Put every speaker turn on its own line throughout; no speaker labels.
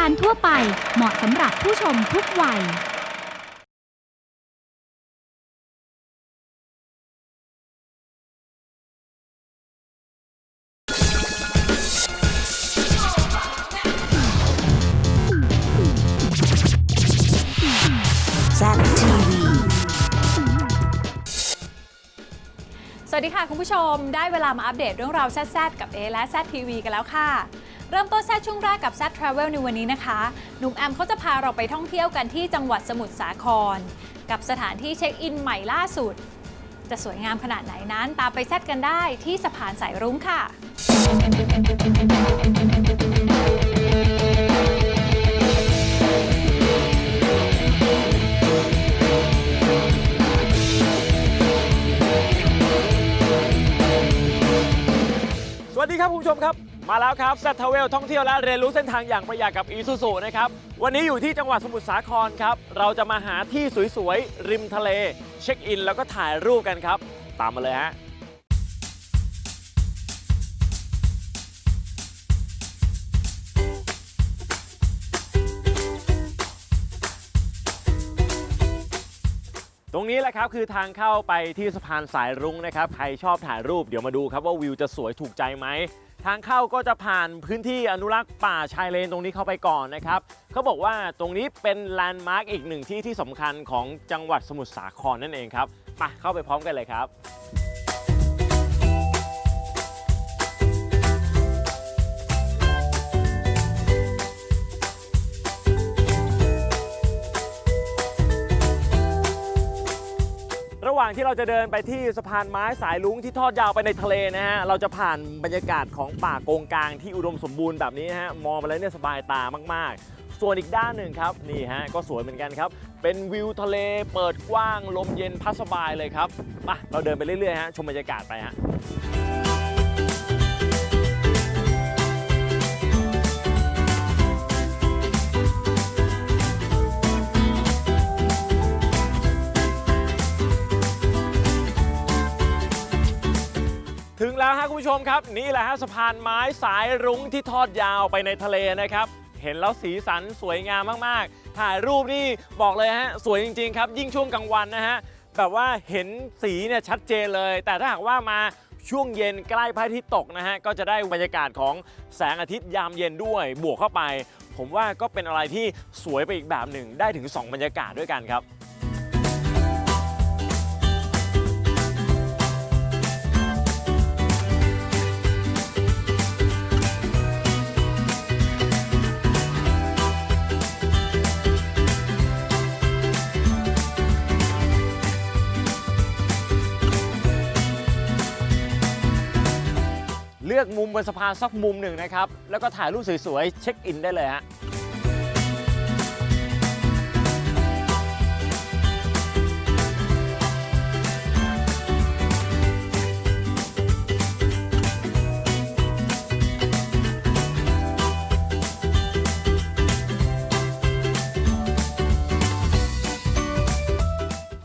การทั่วไปเหมาะสำหรับผู้ชมทุกวัย
แซดทีวี
สวัสดีค่ะ คุณผู้ชมได้เวลามาอัปเดตเรื่องราวแซดๆกับเอและแซดทีวีกันแล้วค่ะ เริ่มต้นแซดช่วงแรกกับแซดทราเวลในวันนี้นะคะ หนุ่มแอมเขาจะพาเราไปท่องเที่ยวกันที่จังหวัดสมุทรสาคร กับสถานที่เช็คอินใหม่ล่าสุด จะสวยงามขนาดไหนนั้น ตามไปแซดกันได้ที่สะพานสายรุ้งค่ะ
สวัสดีครับคุณผู้ชมครับ มาแล้วครับแซทเทเวลท่องเที่ยวและเรียนรู้เส้นทางอย่างประหยัดกับอีซูซูนะครับ วันนี้อยู่ที่จังหวัดสมุทรสาครครับ เราจะมาหาที่สวยๆ ริมทะเล เช็คอิน แล้วก็ถ่ายรูปกันครับ ตามมาเลยฮะตรงนี้แหละครับคือทางเข้าไปที่สะพานสายรุ้งนะครับ ใครชอบถ่ายรูปเดี๋ยวมาดูครับว่าวิวจะสวยถูกใจไหม ทางเข้าก็จะผ่านพื้นที่อนุรักษ์ป่าชายเลนตรงนี้เข้าไปก่อนนะครับเขาบอกว่าตรงนี้เป็นแลนด์มาร์กอีกหนึ่งที่ที่สำคัญของจังหวัดสมุทรสาครนั่นเองครับไปเข้าไปพร้อมกันเลยครับ ระหว่างที่เราจะเดินไปที่สะพานไม้สายลุงที่ทอดยาวไปในทะเลนะฮะ เราจะผ่านบรรยากาศของป่าโกงกลางที่อุดมสมบูรณ์แบบนี้นะฮะ มองไปแล้วเนี่ยสบายตามาก ๆ ส่วนอีกด้านหนึ่งครับ นี่ฮะ ก็สวยเหมือนกันครับ เป็นวิวทะเลเปิดกว้างลมเย็นพัดสบายเลยครับมาเราเดินไปเรื่อยๆฮะ ชมบรรยากาศไปฮะ ชมครับ นี่แหละฮะสะพานไม้สายรุ้งที่ทอดยาวไปในทะเลนะครับ เห็นแล้วสีสันสวยงามมากๆ ถ่ายรูปนี่บอกเลยฮะสวยจริง ๆ ครับ ยิ่งช่วงกลางวันนะฮะแบบว่าเห็นสีเนี่ยชัดเจนเลย แต่ถ้าหากว่ามาช่วงเย็นใกล้พระอาทิตย์ตกนะฮะก็จะได้บรรยากาศของแสงอาทิตย์ยามเย็นด้วยบวกเข้าไป ผมว่าก็เป็นอะไรที่สวยไปอีกแบบหนึ่งได้ถึงสองบรรยากาศด้วยกันครับ อกมุมบนสะพานสักมุมหนึ่งนะครับ แล้วก็ถ่ายรูปสวยๆ เช็คอินได้เลยฮะ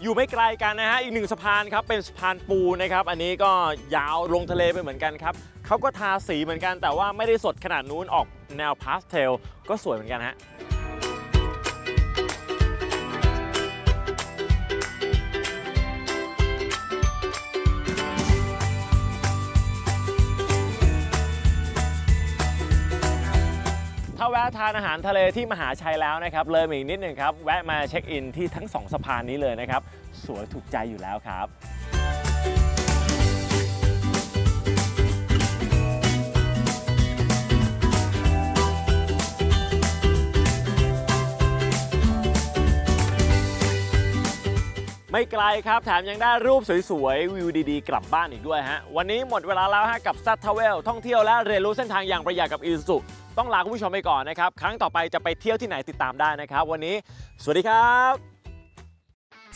อยู่ไม่ไกลกันนะฮะ อีกหนึ่งสะพานครับ เป็นสะพานปูนะครับ อันนี้ก็ยาวลงทะเลไปเหมือนกันครับ เขาก็ทาสีเหมือนกันแต่ว่าไม่ได้สดขนาดนู้นออกแนวพาสเทลก็สวยเหมือนกันฮะถ้าแวะทานอาหารทะเลที่มหาชัยแล้วนะครับ เลยมาอีกนิดหนึ่งครับ แวะมาเช็คอินที่ทั้งสองสะพานนี้เลยนะครับ สวยถูกใจอยู่แล้วครับ ไม่ไกลครับ แถมยังได้รูปสวยๆ วิวดีๆ กลับบ้านอีกด้วยฮะ วันนี้หมดเวลาแล้วฮะกับซัตทเวลท่องเที่ยวและเรียนรู้เส้นทางอย่างประหยัดกับอีซูต้องลาคุณผู้ชมไปก่อนนะครับ ครั้งต่อไปจะไปเที่ยวที่ไหนติดตามได้นะครับ วันนี้ สวัสดีครับ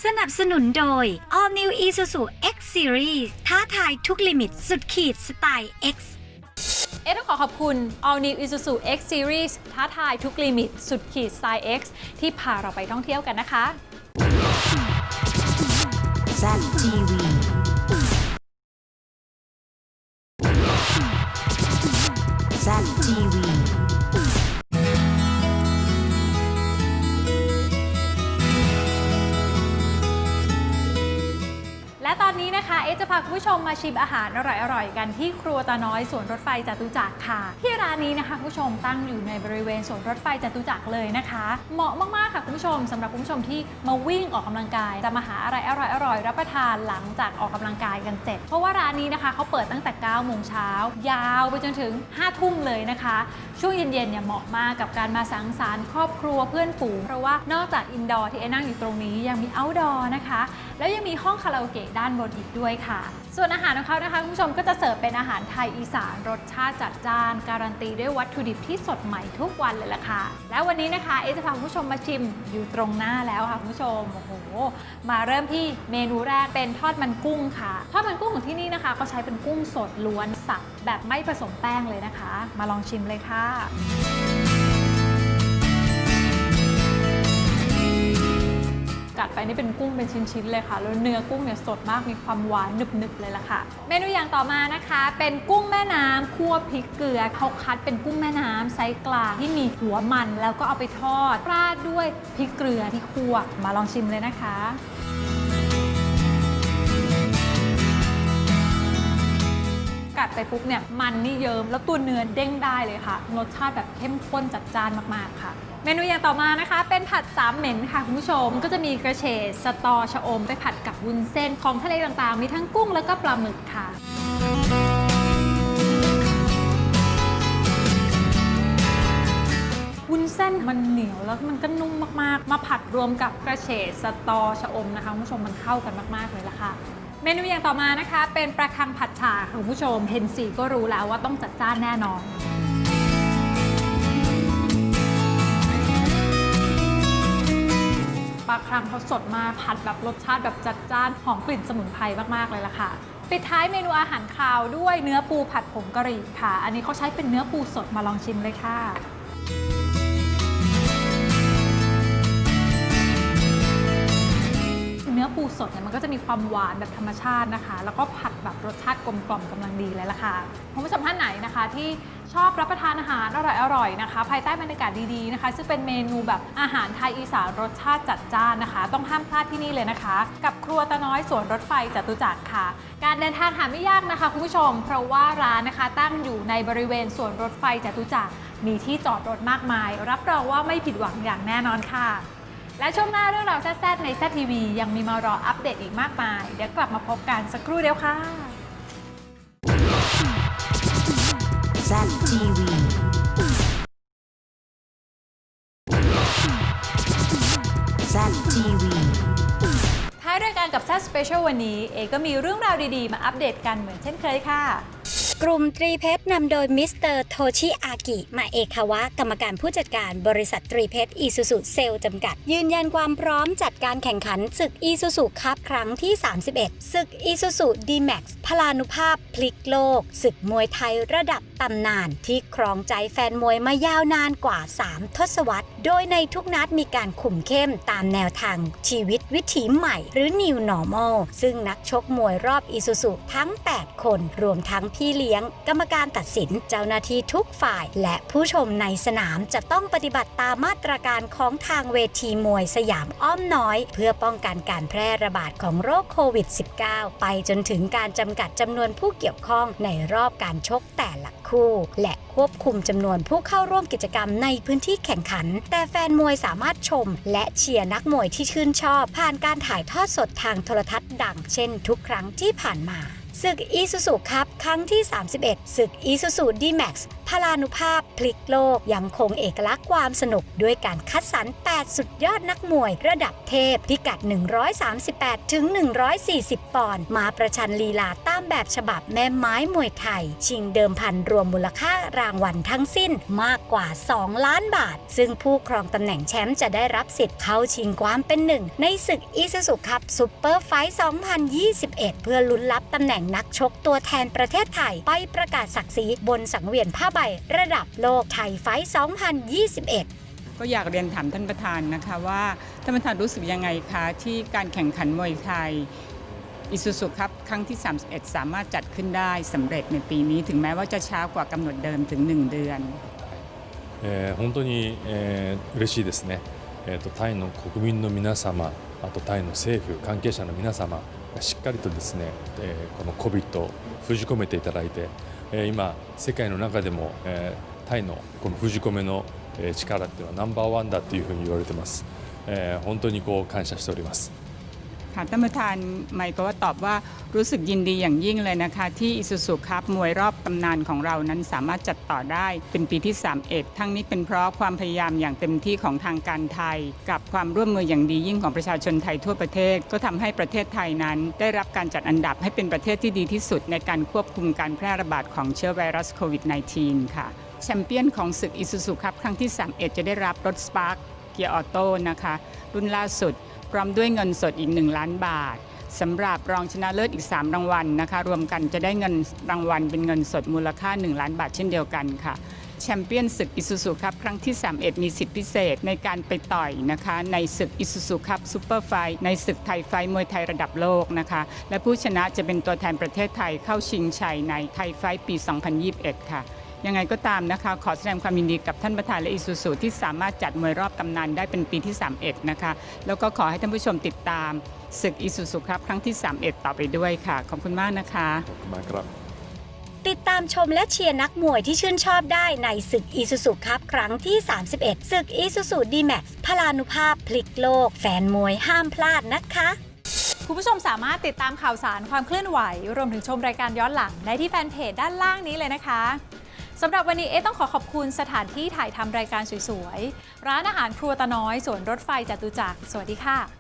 สนับสนุนโดย All New Isuzu X Series ท้าทายทุกลิมิตสุดขีดสไตล์ X
เอ๊ะต้องขอขอบคุณ All New Isuzu X Series ท้าทายทุกลิมิต สุดขีดสไตล์ X ที่พาเราไปท่องเที่ยวกันนะคะ
แซดทีวีแซดทีวี จะ
พาคุณผู้ชมมาชิมอาหารอร่อยๆ กันที่ครัวตาน้อยสวนรถไฟจตุจักรค่ะ ที่ร้านนี้นะคะคุณผู้ชมตั้งอยู่ในบริเวณสวนรถไฟจตุจักรเลยนะคะ เหมาะมากๆค่ะคุณผู้ชมสำหรับคุณผู้ชมที่มาวิ่งออกกำลังกาย จะมาหาอะไรอร่อยๆ รับประทานหลังจากออกกำลังกายกันเสร็จเพราะว่าร้านนี้นะคะเขาเปิดตั้งแต่9โมงเช้ายาวไปจนถึง5ทุ่มเลยนะคะ ช่วงเย็นๆเนี่ยเหมาะมากกับการมาสังสรรค์ครอบครัวเพื่อนฝูงเพราะว่านอกจากอินดอร์ที่เอนั่งอยู่ตรงนี้ยังมีเอาท์ดอร์นะคะ แล้วยังมีห้องคาราโอเกะด้านบนอีกด้วยค่ะ ส่วนอาหารของเขานะคะคุณผู้ชมก็จะเสิร์ฟเป็นอาหารไทยอีสานรสชาติจัดจ้าน การันตีด้วยวัตถุดิบที่สดใหม่ทุกวันเลยล่ะค่ะ แล้ววันนี้นะคะเอจะพาคุณผู้ชมมาชิมอยู่ตรงหน้าแล้วค่ะคุณผู้ชมโอ้โหมาเริ่มที่เมนูแรกเป็นทอดมันกุ้งค่ะ ทอดมันกุ้งของที่นี่นะคะ ก็ใช้เป็นกุ้งสดล้วนสับแบบไม่ผสมแป้งเลยนะคะ มาลองชิมเลยค่ะ กัดไปนี่เป็นกุ้งเป็นชิ้นๆเลยค่ะ แล้วเนื้อกุ้งเนี่ยสดมากมีความหวานหนึบๆเลยล่ะค่ะ เมนูอย่างต่อมานะคะ เป็นกุ้งแม่น้ำคั่วพริกเกลือเขาคัดเป็นกุ้งแม่น้ำไซส์กลางที่มีหัวมันแล้วก็เอาไปทอดราดด้วยพริกเกลือที่คั่วมาลองชิมเลยนะคะ กัดไปปุ๊บเนี่ยมันนี่เยิ้มแล้วตัวเนื้อเด้งได้เลยค่ะ รสชาติแบบเข้มข้นจัดจ้านมากๆค่ะเมนูอย่างต่อมานะคะ เป็นผัดสามเหม็นค่ะคุณผู้ชมก็จะมีกระเฉดสตอชะอม ไปผัดกับวุ้นเส้นของทะเลต่างๆ มีทั้งกุ้งแล้วก็ปลาหมึกค่ะวุ้นเส้นมันเหนียวแล้วมันก็นุ่มมากๆ มาผัดรวมกับกระเฉดสตอชะอมนะคะคุณผู้ชมมันเข้ากันมากๆเลยละค่ะ เมนูอย่างต่อมานะคะเป็นปลาคังผัดฉ่าคุณผู้ชมเห็นสีก็รู้แล้วว่าต้องจัดจ้านแน่นอน ปลาคังเขาสดมากผัดแบบรสชาติแบบจัดจ้านหอมกลิ่นสมุนไพรมากๆเลยล่ะค่ะปิดท้ายเมนูอาหารคาวด้วยเนื้อปูผัดผงกะหรี่ค่ะ อันนี้เขาใช้เป็นเนื้อปูสดมาลองชิมเลยค่ะ ปูสดเนี่ยมันก็จะมีความหวานแบบธรรมชาตินะคะ แล้วก็ผัดแบบรสชาติกลมกล่อมกำลังดีเลยล่ะค่ะคุณผู้ชมท่านไหนนะคะ ที่ชอบรับประทานอาหารอร่อยๆนะคะ ภายใต้บรรยากาศดีๆนะคะซึ่งเป็นเมนูแบบอาหารไทยอีสานรสชาติจัดจ้านนะคะ ต้องห้ามพลาดที่นี่เลยนะคะ กับครัวตาน้อยสวนรถไฟจตุจักรค่ะ การเดินทางหาไม่ยากนะคะคุณผู้ชม เพราะว่าร้านนะคะตั้งอยู่ในบริเวณสวนรถไฟจตุจักรมีที่จอดรถมากมาย รับรองว่าไม่ผิดหวังอย่างแน่นอนค่ะ และช่วงหน้าเรื่องราวแซ่บๆในแซ่บทีวียังมีมารออัปเดตอีกมากมาย เดี๋ยวกลับมาพบกันสักครู่เดียวค่ะ
Zap TV. Zap TV.
ท้ายรายการกับแซ่บสเปเชียลวันนี้ เอก็มีเรื่องราวดีๆ มาอัปเดตกันเหมือนเช่นเคยค่ะ
กลุ่มตรีเพชรนำโดยมิสเตอร์โทชิอากิมาเอกาวะ กรรมการผู้จัดการบริษัทตรีเพชรอีซูซูเซลจำกัด ยืนยันความพร้อมจัดการแข่งขันศึกอีซูซูคัพครั้งที่ 31 ศึกอีซูซูดีแม็กซ์พลานุภาพพลิกโลก ศึกมวยไทยระดับตำนานที่ครองใจแฟนมวยมายาวนานกว่า 3 ทศวรรษโดยในทุกนัดมีการขุมเข้มตามแนวทางชีวิตวิถีใหม่หรือ New Normal ซึ่งนักชกมวยรอบอีซูซูทั้ง 8 คน รวมทั้งพี่เลี้ยง กรรมการตัดสินเจ้าหน้าที่ทุกฝ่าย และผู้ชมในสนามจะต้องปฏิบัติตามมาตรการของทางเวทีมวยสยามอ้อมน้อย เพื่อป้องกันการแพร่ระบาดของโรคโควิด -19 ไปจนถึงการจำกัดจำนวนผู้เกี่ยวข้องในรอบการชกแต่ละคู่ และควบคุมจำนวนผู้เข้าร่วมกิจกรรมในพื้นที่แข่งขันแต่แฟนมวยสามารถชม และเชียร์นักมวยที่ชื่นชอบ ผ่านการถ่ายทอดสดทางโทรทัศน์ดัง เช่นทุกครั้งที่ผ่านมาศึกอีซูซูครับ ครั้งที่ 31ศึกอีซูซูดีแม็กซ์ พลานุภาพพลิกโลกยังคงเอกลักษณ์ความสนุก ด้วยการคัดสรร 8 สุดยอดนักมวยระดับเทพพิกัด 138 ถึง 140 ปอนด์มาประชันลีลาตามแบบฉบับแม่ไม้มวยไทย ชิงเดิมพันรวมมูลค่ารางวัลทั้งสิ้นมากกว่า 2 ล้านบาท ซึ่งผู้ครองตำแหน่งแชมป์จะได้รับสิทธิ์เข้าชิงความเป็นหนึ่ง ในศึกอีซูซูคัพซูเปอร์ไฟท์2021 เพื่อลุ้นรับตำแหน่งนักชกตัวแทนประเทศไทย ไปประกาศศักดิ์ศรีบนสังเวียนผ้าใบไประดับโลกไทยไฟ 2021
ก็อยากเรียนถามท่านประธานนะคะว่าท่านประธานรู้สึกยังไงคะ ที่การแข่งขันมวยไทยอิสุสุครับครั้งที่ 31 สามารถจัดขึ้นได้สำเร็จในปีนี้ ถึงแม้ว่าจะช้ากว่ากำหนดเดิมถึง 1 เดือน
本当に、えー、嬉しいですね、えー、とタイの国民の皆様あとタイの政府関係者の皆様しっかりとですね、えーこの COVID を封じ込めていただいて、えー今世界の中でも、えータイのこの封じ込めのえ力っていうのはナンバーワンだっていうふうに言われてます、えー本当にこう感謝しております。
ค่ะท่านประธานไมค์ก็ว่าตอบว่ารู้สึกยินดีอย่างยิ่งเลยนะคะ ที่อิสุสุครับมวยรอบตำนานของเรานั้นสามารถจัดต่อได้เป็นปีที่31ทั้งนี้เป็นเพราะความพยายามอย่างเต็มที่ของทางการไทย กับความร่วมมืออย่างดียิ่งของประชาชนไทยทั่วประเทศ ก็ทำให้ประเทศไทยนั้น ได้รับการจัดอันดับให้เป็นประเทศที่ดีที่สุด ในการควบคุมการแพร่ระบาดของเชื้อไวรัสโควิด -19 ค่ะแชมเปี้ยนของศึกอิสุสุครับครั้งที่31จะได้รับรถสปาร์คเกียร์ออโต้นะคะรุ่นล่าสุด พร้อมด้วยเงินสดอีก 1 ล้านบาทสำหรับรองชนะเลิศอีก 3 รางวัลนะคะ รวมกันจะได้เงินรางวัลเป็นเงินสดมูลค่า 1 ล้านบาทเช่นเดียวกันค่ะแชมเปี้ยนศึกอิสุสุครับครั้งที่ 31 มีสิทธิพิเศษในการไปต่อยนะคะ ในศึกอิสุสุครับซูเปอร์ไฟในศึกไทยไฟมวยไทยระดับโลกนะคะ และผู้ชนะจะเป็นตัวแทนประเทศไทยเข้าชิงชัยในไทยไฟปี 2021 ค่ะ ยังไงก็ตามนะคะ ขอแสดงความยินดีกับท่านประธานและอิสุสุที่สามารถจัดมวยรอบตำนานได้เป็นปีที่ 31 นะคะ แล้วก็ขอให้ท่านผู้ชมติดตามศึกอิสุสุครับครั้งที่ 31 ต่อไปด้วยค่ะ ขอบคุณมากนะคะ
ขอบคุณมากครับ
ติดตามชมและเชียร์นักมวยที่ชื่นชอบได้ในศึกอีซูซูครับครั้งที่ 31 ศึกอีซูซูดีแม็กซ์พลานุภาพพลิกโลก แฟนมวยห้ามพลาดนะคะ
คุณผู้ชมสามารถติดตามข่าวสารความเคลื่อนไหว รวมถึงชมรายการย้อนหลังได้ที่แฟนเพจด้านล่างนี้เลยนะคะ สำหรับวันนี้เอ๊ะต้องขอขอบคุณสถานที่ถ่ายทำรายการสวยๆ ร้านอาหารครัวตะน้อยสวนรถไฟจตุจักร สวัสดีค่ะ